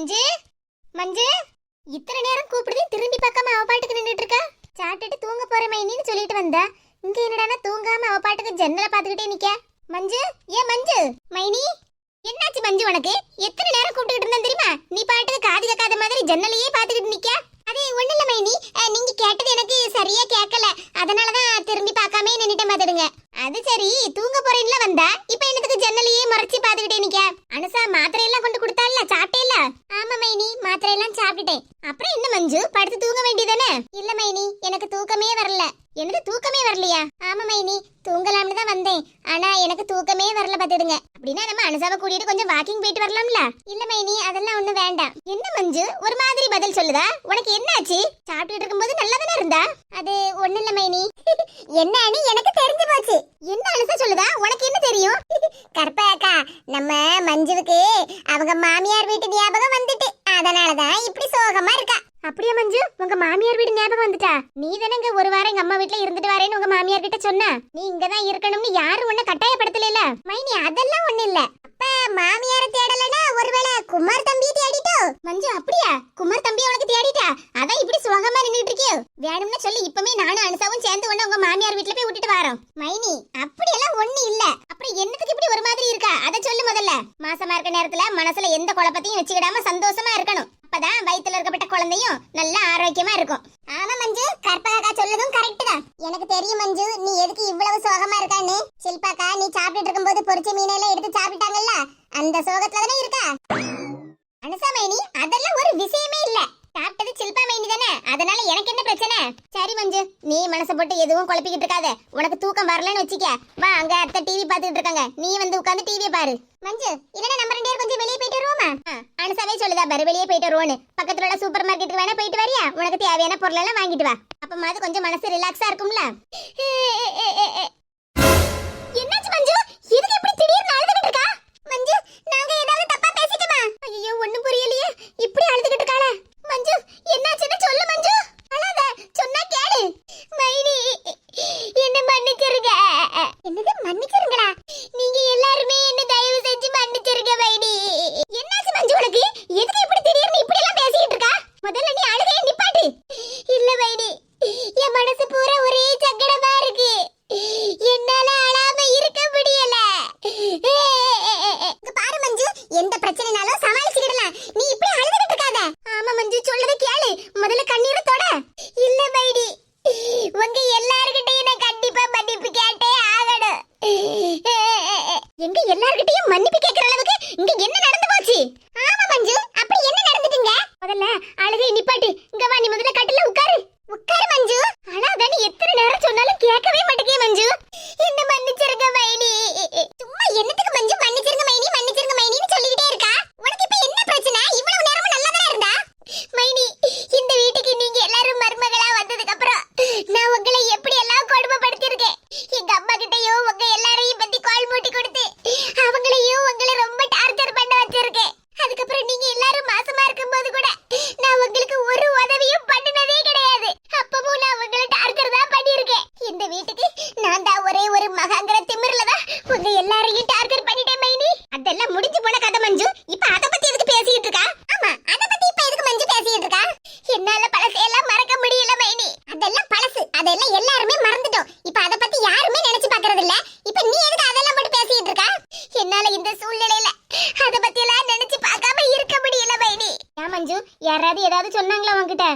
மஞ்சு? மஞ்சு? இத்தனை நேரம் கூப்பிடுது திரும்பி பார்க்காம அவ பாட்டுக்கு நின்றுட்டு இருக்கா? சாப்பிட்டுட்டு தூங்க போற மைனின்னு சொல்லிட்டு வந்தா. இங்க என்னடானா தூங்காம அவ பாட்டுக்கு ஜன்னலை பார்த்துக்கிட்டே நிக்க. மஞ்சு? ஏ மஞ்சு? மைனி? என்னாச்சு மஞ்சு உனக்கு? எத்தனை நேரம் கூப்பிட்டுக்கிட்டு இருந்தேன் தெரியுமா? நீ பாட்டுக்கு காது கேட்காத மாதிரி ஜன்னலையே பார்த்துக்கிட்டு நிக்க. அது ஒண்ணு இல்ல மைனி. நீங்க கேட்டது எனக்கு சரியா கேட்கல. அதனாலதான் திரும்பி பார்க்காம நின்னுட்டேன் பாத்துடுங்க அது சரி தூங்க போறேன்ல வந்தா. இப்ப என்னத்துக்கு ஜன்னலையே மறைச்சி பாத்துக்கிட்டே நிக்க? அனுசா மாத்திரை எல்லாம் கொண்டு கொடுத்தால சாப்பிட்டேல ஆமா மைனி. மாத்திரை எல்லாம் சாப்பிட்டுட்டேன். அப்புறம் என்ன மஞ்சு? படுத்து தூங்க வேண்டியதானே? இல்ல மைனி. எனக்கு தூக்கமே வரல. எனக்கு தூக்கமே வரலையா? ஆமா மைனி. தூங்கலாம்னு தான் வந்தேன். ஆனா எனக்கு தூக்கமே வரல பாத்துடுங்க அப்படின்னா நம்ம அனுசாவை கூட்டிட்டு கொஞ்சம் வாக்கிங் போயிட்டு வரலாம்ல? இல்ல மைனி. அதெல்லாம் ஒண்ணும் வேண்டாம். என்ன மஞ்சு? ஒரு மாதிரி பதில் சொல்லுதா? உனக்கு என்னாச்சு? சாப்பிட்டுட்டு இருக்கும்போது நல்லா தானே இருந்தா? அது ஒண்ணு இல்ல மைனி. என்னன்னு எனக்கு தெரிஞ்சு போச்சு. என்ன அனுசா சொல்லுதா? உனக்கு என்ன தெரியும்? கற்பகா நம்ம மஞ்சுவுக்கு அவங்க மாமியார் வீட்டு ஞாபகம் வந்துட்டு. அதனாலதான் இப்படி சோகமா இருக்கா. அப்படியே மஞ்சு? உங்க மாமியார் வீடு ஞாபகம் வந்துட்டா? நீ தானங்க ஒரு வாரம் எங்க அம்மா வீட்ல இருந்துட்டு வரேன்னு உங்க மாமியார் கிட்ட சொன்ன. நீ இங்கதான் இருக்கணும்னு யாரும் உன்ன கட்டாயப்படுத்தல மைனி அதெல்லாம் ஒண்ணு இல்ல. அப்ப மாமியார தேடலனா ஒருவேளை குமார் தம்பி தேடிட்டோ? மஞ்சு அப்படியா? குமார் தம்பி உனக்கு தேடிட்டா? அதான் இப்படி சுகமா நின்னுட்டு இருக்கியோ? வேணும்னு சொல்லி இப்பமே நானும் அனுசாவும் சேர்ந்து உன்ன உங்க மாமியார் வீட்ல போய் விட்டுட்டு வரோம். மைனி அப்படியெல்லாம் ஒண்ணு இல்ல. அப்புறம் என்னத்துக்கு இப்படி ஒரு மாதிரி இருக்கா? அத சொல்லு முதல்ல. மாசமா இருக்க நேரத்துல மனசுல எந்த குழப்பத்தையும் வச்சுக்கிடாம சந்தோஷமா இருக்கணும். அப்பதான் வயித்துல இருக்கப்பட்ட குழந்தையும் நல்ல ஆரோக்கியமா இருக்கும். ஆமா மஞ்சு. கற்பகாக்கா சொல்லதும் கரெக்ட் தான். எனக்கு தெரியும் மஞ்சு. நீ எதுக்கு இவ்வளவு சோகமா இருக்கான்னு? சில்பாக்கா நீ சாப்பிட்டுட்டு இருக்கும்போது பொரிச்ச மீனெல்லாம் எடுத்து சாப்பிட்டாங்கல்ல? அந்த சோகத்துல தானே இருக்கா? அனுசா மைனி அதெல்லாம் ஒரு விஷயமே இல்ல. சாப்பிட்டது சில்பா மைனி தானே? அதனால எனக்கு என்ன பிரச்சனை? சரி மஞ்சு நீ மனசை போட்டு எதுவும் குழப்பிக்கிட்டு இருக்காத. உனக்கு தூக்கம் வரலன்னு வச்சுக்க. வா அங்க அத்தை டிவி பாத்துக்கிட்டு இருக்காங்க. நீ வந்து உட்காந்து டிவியை பாரு. மஞ்சு என்ன நம்ம ரெண்டு பேரும் கொஞ்சம் வெளியே போயிட்டு வருவோமா? அனுசாவே சொல்லுதா பாரு வெளியே போயிட்டு வருவோன்னு. பக்கத்துல உள்ள சூப்பர் மார்க்கெட்டுக்கு வேணா போயிட்டு வரியா? உனக்கு தேவையான பொருள் எல்லாம் வாங்கிட்டு வா. அப்பமாவது கொஞ்சம் மனசு ரிலாக்ஸா இருக்கும்ல? என்னாச்சு மஞ்சு? எப்படி திடீர்னு அழுதுகிட்டு இருக்கா? மஞ்சு நாங்க ஏதாவது தப்பா பேசிட்டோமா? ஐயோ ஒண்ணும் புரியலையே. இப்படி அழுதுகிட்டு இருக்காளே மஞ்சு என்னாச்சுன்னு சொல்லு மஞ்சு அழாத சொன்னா கேளு மைனி என்ன மன்னிச்சிருங்க என்னது மன்னிச்சிருங்களா நீங்க எல்லாருமே என்ன தயவு செஞ்சு மன்னிச்சிருங்க மைனி என்னாச்சு மஞ்சு உனக்கு எதுக்கு இப்படி திடீர்னு இப்படி எல்லாம் பேசிட்டு இருக்கா முதல்ல நீ அழுகைய நிப்பாட்டு இல்ல மைனி என் மனசு பூரா ஒரே சங்கடமா இருக்கு என்னால அழாம இருக்க முடியல இங்க பாரு மஞ்சு எந்த பிரச்சனைனாலும் சமாளிச்சுக்கிடலாம் நீ இப்படி அழுதுகிட்டு இருக்காத ஆமா மஞ்சு சொல்லத கேளு முதல்ல கண்ணீரை தொட இல்ல மைடி உங்க எல்லார்கிட்டயும் நான் கண்டிப்பா மன்னிப்பு கேட்டே ஆகணும் எங்க எல்லார்கிட்டயும் மன்னிப்பு கேக்குற அளவுக்கு இங்க என்ன நடந்து போச்சு ஆமா மஞ்சு அப்படி என்ன நடந்துட்டுங்க முதல்ல அழுகை நிப்பாட்டு. சொன்னாங்களா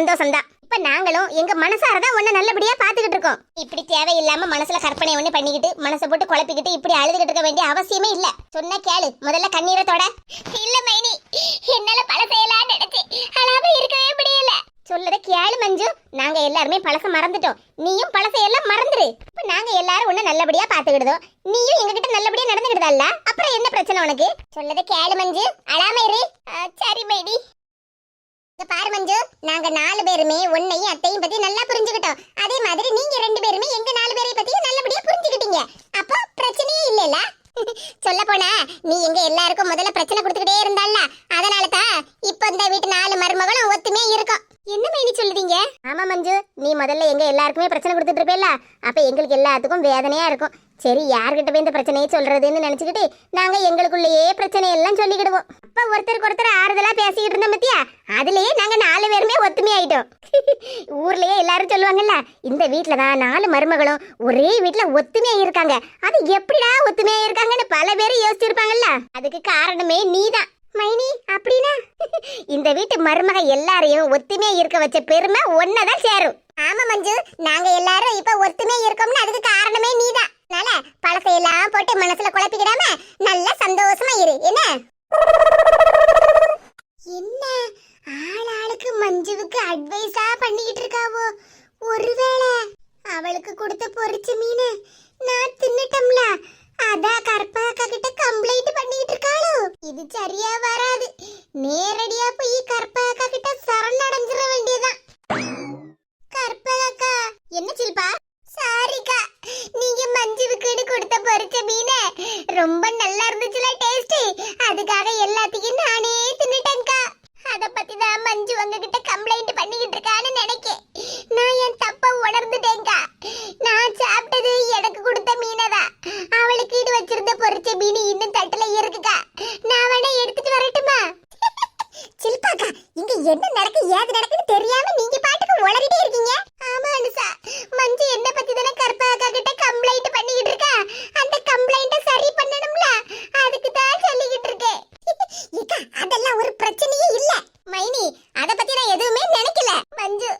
சந்தோஷம் தான் இப்ப நாங்களும் எங்க மனசாரதான் உன்னை நல்லபடியா பாத்துக்கிட்டு இருக்கோம். இப்படி தேவையில்லாம மனசுல கற்பனை ஒண்ணு பண்ணிக்கிட்டு மனசை போட்டு குழப்பிக்கிட்டு இப்படி அழுதுகிட்டு இருக்க வேண்டிய அவசியமே இல்ல. சொன்ன கேளு முதல்ல கண்ணீரை தொட. இல்ல மைனி என்னால பல செய்யலாம் நினைச்சு அழாம இருக்கவே முடியல. சொல்லத கேளு மஞ்சு. நாங்க எல்லாருமே பழச மறந்துட்டோம். நீயும் பழசை எல்லாம் மறந்துரு. இப்ப நாங்க எல்லாரும் உன்ன நல்லபடியா பாத்துக்கிடுதோ நீயும் எங்க கிட்ட நல்லபடியா நடந்துகிட்டதல்ல அப்புறம் என்ன பிரச்சனை உனக்கு? சொல்லத கேளு மஞ்சு. அழாம இரு. சரி மைனி. பாரு மஞ்சு நாங்க நாலு பேருமே உன்னையும் அத்தையும் பத்தி நல்லா புரிஞ்சுக்கிட்டோம். அதே மாதிரி நீங்க ரெண்டு பேருமே எங்க நாலு பேரை பத்தியும் நல்லபடியா புரிஞ்சுக்கிட்டீங்க. அப்போ பிரச்சனையே இல்லைல்ல? சொல்ல போனா நீ எங்க எல்லாருக்கும் முதல்ல பிரச்சனை கொடுத்துக்கிட்டே இருந்தால அதனால தான் இப்போ இந்த வீட்டு நாலு மருமகளும் ஒத்துமே இருக்கும். என்ன மைனி சொல்லுதீங்க? ஆமா மஞ்சு நீ முதல்ல எங்க எல்லாருக்குமே பிரச்சனை கொடுத்துட்டு இருப்பேல்ல? அப்ப எங்களுக்கு எல்லாத்துக்கும் வேதனையா இருக்கும். சரி யார்கிட்ட போய் இந்த பிரச்சனையை சொல்றதுன்னு நினைச்சுக்கிட்டு நாங்க எங்களுக்குள்ளேயே பிரச்சனையெல்லாம் சொல்லிக்கிடுவோம். அப்ப ஒருத்தருக்கு ஒருத்தர் ஆறுதலா பேசிக்கிட்டு இருந்தோம் பத்தியா? அதுலயே நாங்க நாலு பேருமே ஒத்துமை ஆயிட்டோம் ஊர்லயே எல்லாரும் சொல்லுவாங்கல்ல இந்த வீட்ல தான் நாலு மருமகளும் ஒரே வீட்டுல ஒத்துமையா இருக்காங்க. அது எப்படிடா ஒத்துமையா இருக்காங்கன்னு பல பேர் யோசிச்சிருப்பாங்கல்ல. அதுக்கு காரணமே நீதான். மைனி அப்படின்னா? இந்த வீட்டு மருமக எல்லாரையும் ஒத்துமையா இருக்க வச்ச பெருமை ஒன்னதான் சேரும். ஆமா மஞ்சு நாங்க எல்லாரும் இப்ப ஒத்துமையா இருக்கோம்னு அதுக்கு காரணமே நீதான். அதனால பழசையெல்லாம் போட்டு மனசுல குழப்பிக்கிடாம நல்லா சந்தோஷமா இரு. என்ன? என்ன? ஆள் ஆளுக்கு மஞ்சுவுக்கு அட்வைஸா பண்ணிக்கிட்டு இருக்காவோ? ஒருவேளை அவளுக்கு கொடுத்த பொரிச்ச மீன் நான் தின்னுட்டம்ல அதான் கற்பகா கிட்ட கம்ப்ளைண்ட் பண்ணிட்டு இருக்காளோ? இது சரியா வராது. நேரடியா போய் கற்பகா கிட்ட சரணடைஞ்சிட வேண்டியதான் கற்பகா என்ன சில்பா சாரிக்கா நீங்க மஞ்சுவுக்குன்னு கொடுத்த பொரிச்ச மீன் ரொம்ப நல்லா இருந்துச்சுல டேஸ்ட் அதுக்காக எல்லாத்தையும் நானே தின்னுட்டேன்க்கா. அத பத்தி தான் மஞ்சு உங்ககிட்ட கம்ப்ளைண்ட் பண்ணிக்கிட்டு இருக்கான்னு நினைக்கேன். நான் என் தப்ப உணர்ந்துட்டேன்க்கா. நான் சாப்பிட்டது எனக்கு கொடுத்த மீனதா. அவளுக்கு ஈடு வச்சிருந்த பொரிச்ச மீன் இன்னும் தட்டுல இருக்குக்கா. நான் வேணா எடுத்துட்டு வரட்டுமா? சில்பாக்கா இங்க என்ன நடக்கு ஏது நடக்குன்னு தெரியாம நீங்க பாட்டுக்கு உளறிட்டே இருக்கீங்க. ஆமா அனுசா மஞ்சு என்ன பத்தி தானே கற்பகா கிட்ட கம்ப்ளைண்ட் பண்ணிக்கிட்டு இருக்கா அந்த கம்ப்ளைண்ட சரி பண்ணணும்ல அதுக்கு தான் சொல்லிக்கிட்டு இருக்கேன் ஏக்கா அதெல்லாம் ஒரு பிரச்சனையே இல்ல மைனி அத பத்தி நான் எதுவுமே நினைக்கல மஞ்சு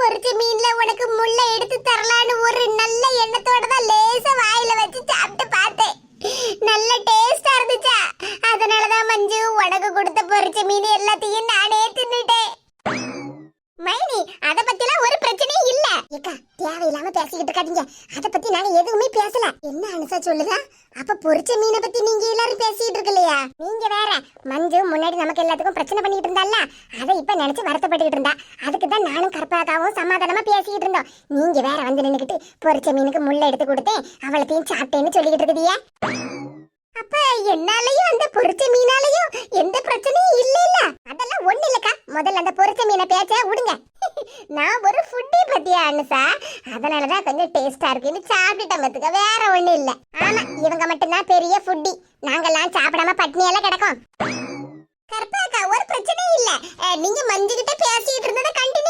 பொரிச்ச மீன்ல உனக்கு முள்ள எடுத்து தரலான்னு ஒரு நல்ல எண்ணத்தோட தான் லேசா வாயில வச்சு சாப்பிட்டு பார்த்தேன் நல்ல டேஸ்டா இருந்துச்சா அதனாலதான் மஞ்சு உனக்கு கொடுத்த பொரிச்ச மீன் எல்லாத்தையும் நானே தின்னுட்டேன் மைனி அத பத்திலாம் ஒரு பிரச்சனையும் இல்ல ஏக்கா தேவையில்லாம பேசிக்கிட்டு இருக்காதீங்க அத பத்தி நாங்க எதுவுமே பேசல என்ன அனுசா சொல்லுதா அப்ப பொரிச்ச மீனை பத்தி நீங்க எல்லாரும் பேசிட்டு இருக்கலையா? நீங்க வேற. மஞ்சு முன்னாடி நமக்கு எல்லாத்துக்கும் பிரச்சனை பண்ணிட்டு இருந்தால அதை இப்ப நினைச்சு வருத்தப்பட்டுக்கிட்டு இருந்தா. அதுக்கு தான் நானும் கற்பாக்காவும் சமாதானமா பேசிக்கிட்டு இருந்தோம். நீங்க வேற வந்து நின்னுக்கிட்டு பொரிச்ச மீனுக்கு முள்ள எடுத்து கொடுத்தேன். அவளத்தையும் சாப்பிட்டேன்னு சொல்லிக்கிட்டு இருக்குதியா அப்ப என்னாலயும் அந்த பொரிச்ச மீனாலயும் எந்த பிரச்சனையும் இல்ல இல்ல அதெல்லாம் ஒண்ணு இல்லக்கா. முதல்ல அந்த பொரிச்ச மீனை பேச்ச விடுங்க. நான் ஒரு ஃபுட்டி பத்தியா அனுசா அதனாலதான் கொஞ்சம் டேஸ்டா இருக்குன்னு சாப்பிட்டுட்டோம் பத்துக்க. வேற ஒண்ணு இல்ல. ஆமா இவங்க மட்டும்தான் பெரிய ஃபுட்டி நாங்கெல்லாம் சாப்பிடாம பட்னியெல்லாம் கிடக்கும். கற்பகா ஒரு பிரச்சனையும் இல்ல. நீங்க மஞ்சுகிட்ட பேசிட்டு இருந்ததை கண்டினியூ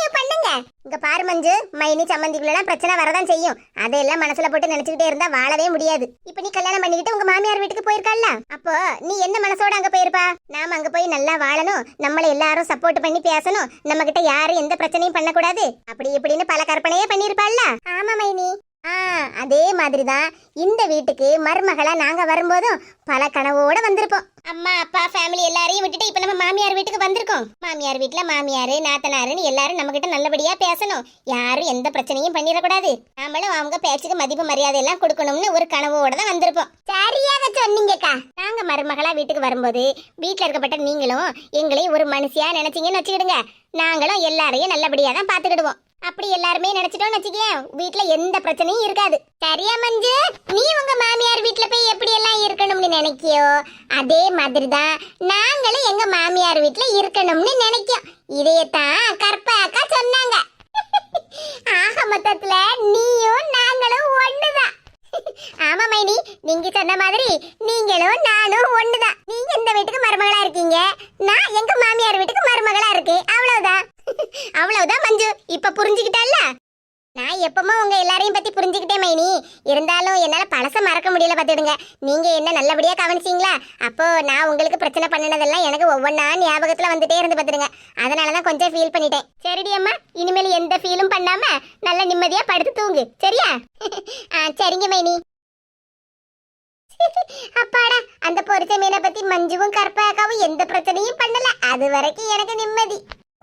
பண்ணுங்க இங்க பாரு மஞ்சு மைனி சம்மந்திக்குள்ள பிரச்சனை வரதான் செய்யும். அதையெல்லாம் மனசுல போட்டு நினைச்சுக்கிட்டே இருந்தா வாழவே முடியாது. இப்ப நீ கல்யாணம் பண்ணிக்கிட்டு உங்க மாமியார் வீட்டுக்கு போயிருக்கல்ல அப்போ நீ என்ன மனசோட அங்க போயிருப்பா? நாம அங்க போய் நல்லா வாழணும் நம்மள எல்லாரும் சப்போர்ட் பண்ணி பேசணும் நம்ம கிட்ட யாரும் எந்த பிரச்சனையும் பண்ணக்கூடாது. அப்படி இப்படின்னு பல கற்பனையே பண்ணிருப்பாள்ல ஆமா மைனி. ஆ அதே மாதிரிதான் இந்த வீட்டுக்கு மருமகளா நாங்க வரும்போதும் பல கனவோட வந்திருப்போம். அம்மா அப்பா ஃபேமிலி எல்லாரையும் விட்டுட்டு இப்ப நம்ம மாமியார் வீட்டுக்கு வந்திருக்கோம். மாமியார் வீட்ல மாமியார் நாத்தனாருன்னு எல்லாரும் நம்ம கிட்ட நல்லபடியா பேசணும். யாரும் எந்த பிரச்சனையும் பண்ணிடக்கூடாது. நாமளும் அவங்க பேச்சுக்கு மதிப்பு மரியாதை எல்லாம் கொடுக்கணும்னு ஒரு கனவோட தான் வந்திருப்போம். சரியாக சொன்னீங்கக்கா. நாங்க மருமகளா வீட்டுக்கு வரும்போது வீட்ல இருக்கப்பட்ட நீங்களும் எங்களையும் ஒரு மனுஷியா நினைச்சீங்கன்னு வச்சுக்கிடுங்க. நாங்களும் எல்லாரையும் நல்லபடியா தான் பாத்துக்கிடுவோம் அப்படி எல்லாருமே நினைச்சிட்டோம்னு வச்சுக்கேன் வீட்டுல எந்த பிரச்சனையும் இருக்காது. சரியா மஞ்சு? நீ உங்க மாமியார் வீட்டுல போய் எப்படி எல்லாம் இருக்கணும்னு நினைக்கியோ அதே மாதிரி தான் நாங்களும் எங்க மாமியார் வீட்டுல இருக்கணும்னு நினைக்கோம் இதையத்தான் கற்பாக்கா சொன்னாங்க. ஆக மொத்தத்துல நீயும் நாங்களும் ஒண்ணுதான். ஆமா மைனி நீங்க சொன்ன மாதிரி நீங்களும் நானும் ஒண்ணுதான். நீங்க இந்த வீட்டுக்கு மருமகளா இருக்கீங்க. நான் எங்க மாமியார் வீட்டுக்கு மருமகளா இருக்கேன். அவ்வளவுதான். அவ்வளவுதான் மஞ்சு. இப்ப புரிஞ்சுக்கிட்டல்ல? நான் எப்பவுமே உங்க எல்லாரையும் பத்தி புரிஞ்சுக்கிட்டேன் மைனி. இருந்தாலும் என்னால பழச மறக்க முடியல பாத்துடுங்க நீங்க என்ன நல்லபடியா கவனிச்சீங்களா? அப்போ நான் உங்களுக்கு பிரச்சனை பண்ணினதெல்லாம் எனக்கு ஒவ்வொன்றா ஞாபகத்துல வந்துட்டே இருந்து பாத்துடுங்க அதனாலதான் கொஞ்சம் ஃபீல் பண்ணிட்டேன். சரிடி அம்மா இனிமேல் எந்த ஃபீலும் பண்ணாம நல்ல நிம்மதியா படுத்து தூங்கு. சரியா? ஆ, சரிங்க மைனி. அப்பாடா அந்த பொரிச்ச மீனை பத்தி மஞ்சுவும் கற்பகாவும் எந்த பிரச்சனையும் பண்ணல. அது வரைக்கும் எனக்கு நிம்மதி.